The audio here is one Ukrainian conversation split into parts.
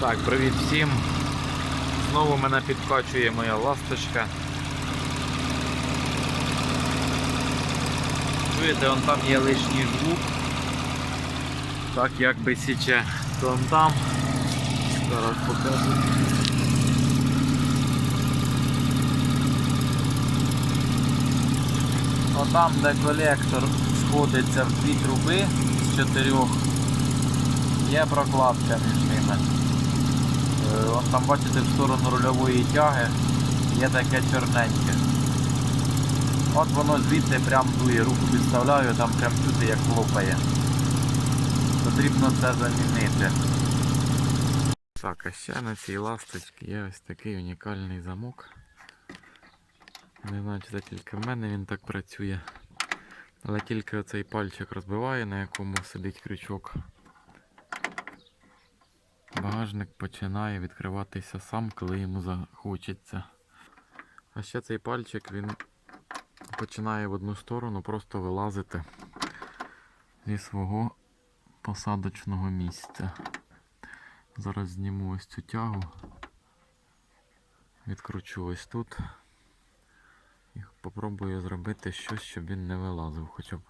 Так, привіт всім. Знову мене підкачує моя ласточка. Чуєте, он там є лишній звук. Так якби січе. То он там. Зараз покажу. Отам, де колектор сходиться в дві труби з чотирьох, є прокладка між Е, Вон там бачите в сторону рульової тяги є таке чорненьке. От воно звідти прям дує, руку підставляю, там прям чути як хлопає. Потрібно це замінити. Так, а ще на цій ласточці є ось такий унікальний замок. Не знаю, чи це тільки в мене він так працює. Але тільки оцей пальчик розбиває, на якому сидить крючок. Багажник починає відкриватися сам, коли йому захочеться. А ще цей пальчик він починає в одну сторону просто вилазити зі свого посадочного місця. Зараз зніму ось цю тягу, відкручу ось тут і попробую зробити щось, щоб він не вилазив. Хоча б,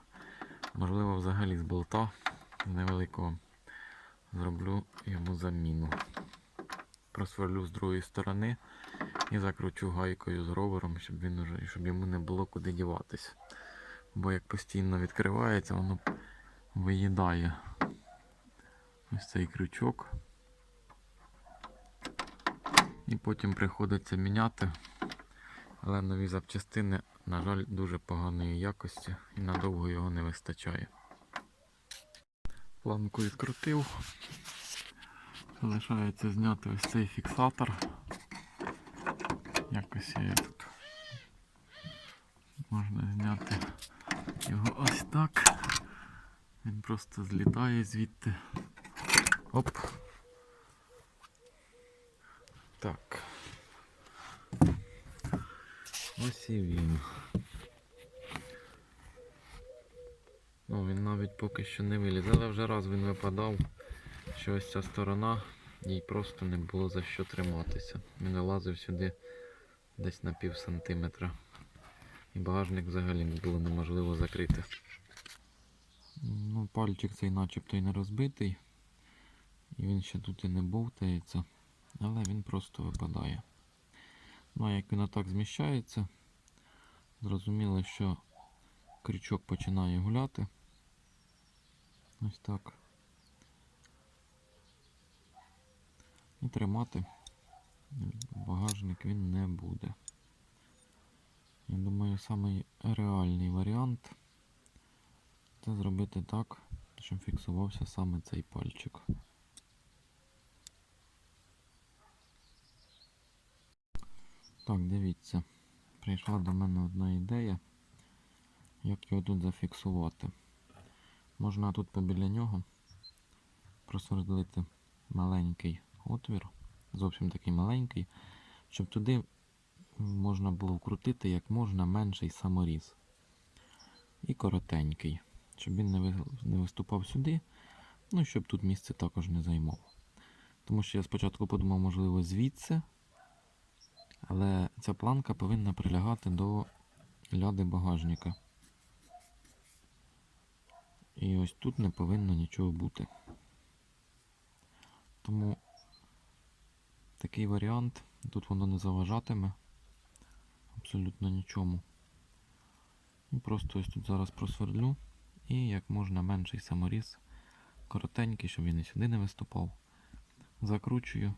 можливо, взагалі з болта з невеликого зроблю йому заміну. Просверлю з другої сторони і закручу гайкою з ровером, щоб він уже, щоб йому не було куди діватись. Бо як постійно відкривається, воно виїдає ось цей крючок. І потім приходиться міняти. Але нові запчастини, на жаль, дуже поганої якості і надовго його не вистачає. Планку відкрутив. Залишається зняти ось цей фіксатор. Якось я тут можна зняти його ось так. Він просто злітає звідти. Оп. Так. Ось і він. Ну, він навіть поки що не виліз, але вже раз він випадав, що ось ця сторона, їй просто не було за що триматися. Він вилазив сюди десь на пів сантиметра. І багажник взагалі було неможливо закрити. Ну, пальчик цей начебто і не розбитий. І він ще тут і не бовтається, але він просто випадає. Ну а як він отак зміщається, зрозуміло, що крючок починає гуляти. Ось так. І тримати багажник він не буде. Я думаю, самий реальний варіант це зробити так, щоб фіксувався саме цей пальчик. Так, дивіться, прийшла до мене одна ідея, як його тут зафіксувати. Можна тут побіля нього просвердлити маленький отвір, зовсім такий маленький, щоб туди можна було вкрутити як можна менший саморіз. І коротенький, щоб він не виступав сюди, ну щоб тут місце також не займав. Тому що я спочатку подумав, можливо, звідси. Але ця планка повинна прилягати до ляди багажника. І ось тут не повинно нічого бути. Тому такий варіант, тут воно не заважатиме абсолютно нічому. І просто ось тут зараз просвердлю і як можна менший саморіз, коротенький, щоб він і сюди не виступав. Закручую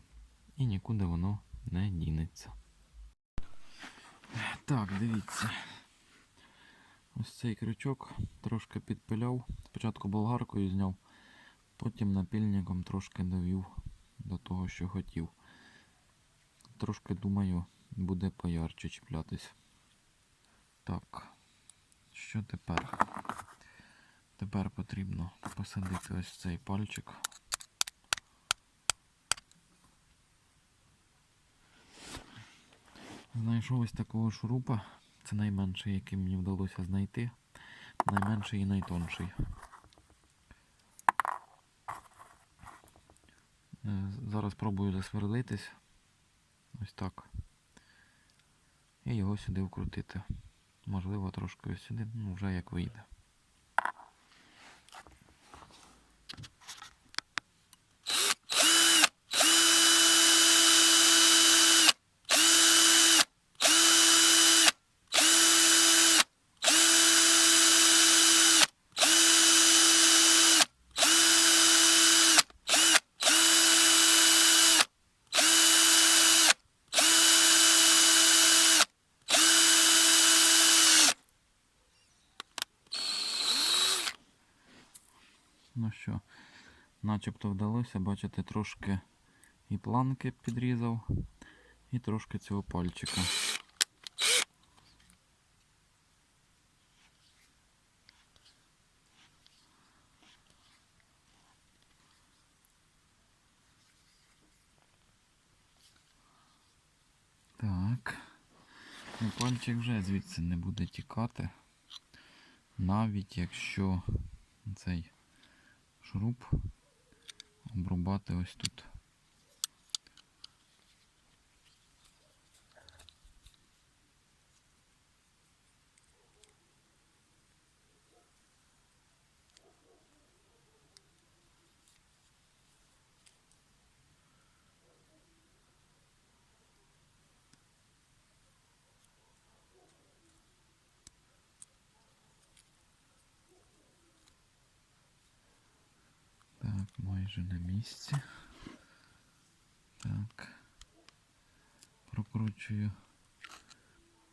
і нікуди воно не дінеться. Так, дивіться. Ось цей крючок трошки підпиляв. Спочатку болгаркою зняв, потім напільником трошки довів до того, що хотів. Трошки, думаю, буде поярче чіплятись. Так, що тепер? Тепер потрібно посадити ось цей пальчик. Знайшов ось такого шурупа. Це найменший, який мені вдалося знайти. Найменший і найтонший. Е, зараз пробую засверлитись. Ось так. І його сюди вкрутити. Можливо, трошки ось сюди, ну вже як вийде. Що, начебто вдалося, бачите, трошки і планки підрізав, і трошки цього пальчика. Так. Ну, пальчик вже звідси не буде тікати. Навіть якщо цей шуруп обрубати ось тут. Так, майже на місці. Так. Прокручую,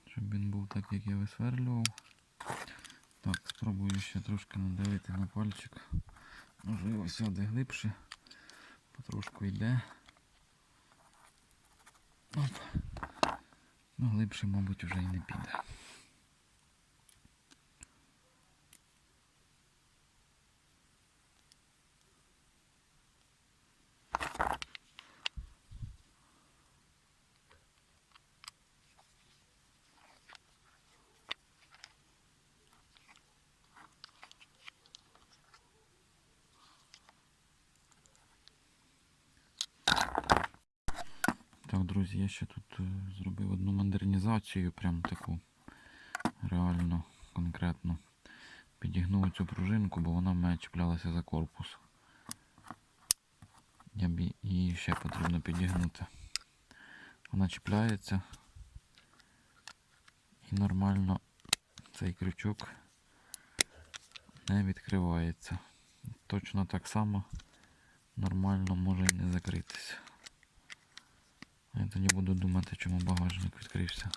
щоб він був так, як я висверлював. Так, спробую ще трошки надавити на пальчик. Можливо, сюди глибше. Потрошку йде. Оп. Ну, глибше, мабуть, вже і не піде. Так, друзі, я ще тут е, зробив одну модернізацію, прям таку реально конкретно. Підігнув цю пружинку, бо вона в мене чіплялася за корпус. Я б її ще потрібно підігнути. Вона чіпляється і нормально цей крючок не відкривається. Точно так само нормально може і не закритися. Я тоді буду думати, чому багажник відкрився.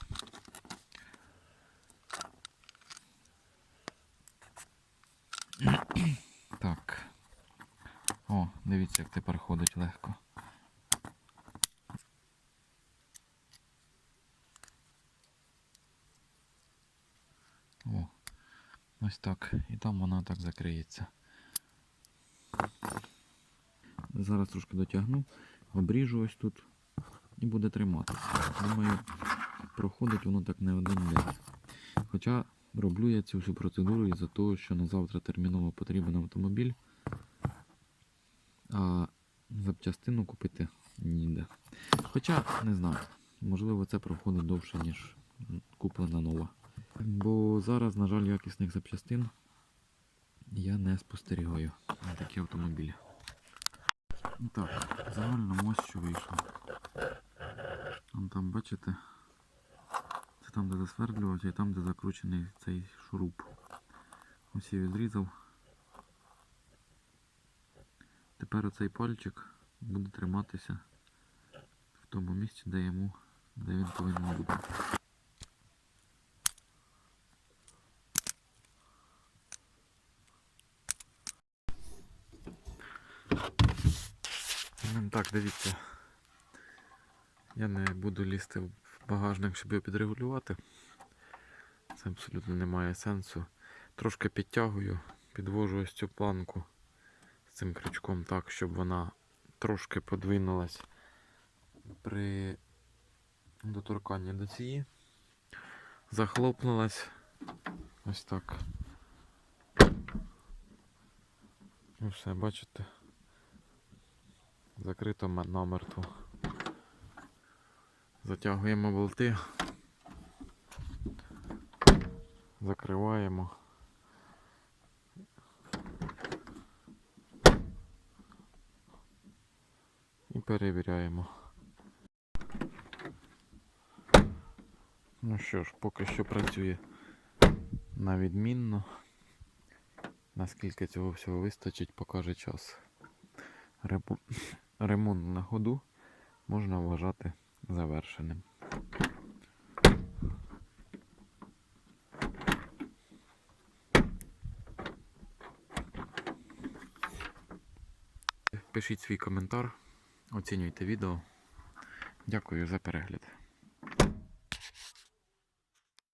Так. О, дивіться, як тепер ходить легко. О, ось так. І там вона так закриється. Зараз трошки дотягну, обріжу ось тут і буде триматися. Думаю, проходить воно так не один день. Хоча роблю я цю всю процедуру із-за того, що на завтра терміново потрібен автомобіль, а запчастину купити ніде. Хоча, не знаю, можливо це проходить довше, ніж куплена нова. Бо зараз, на жаль, якісних запчастин я не спостерігаю на такі автомобілі. Так, загально ось що вийшло. Вон там, бачите? Це там, де засвердлювався і там, де закручений цей шуруп. Я відрізав. Тепер оцей пальчик буде триматися в тому місці, де йому, де він повинен бути. Так, дивіться. Я не буду лізти в багажник, щоб його підрегулювати. Це абсолютно не має сенсу. Трошки підтягую, підвожу ось цю планку з цим крючком так, щоб вона трошки подвинулась при доторканні до цієї. Захлопнулась ось так. Ну все, бачите? Закрито намертво. Затягуємо болти. Закриваємо. І перевіряємо. Ну що ж, поки що працює на відмінно. Наскільки цього всього вистачить, покаже час. Ремонт на ходу можна вважати завершеним. Пишіть свій коментар, оцінюйте відео. Дякую за перегляд.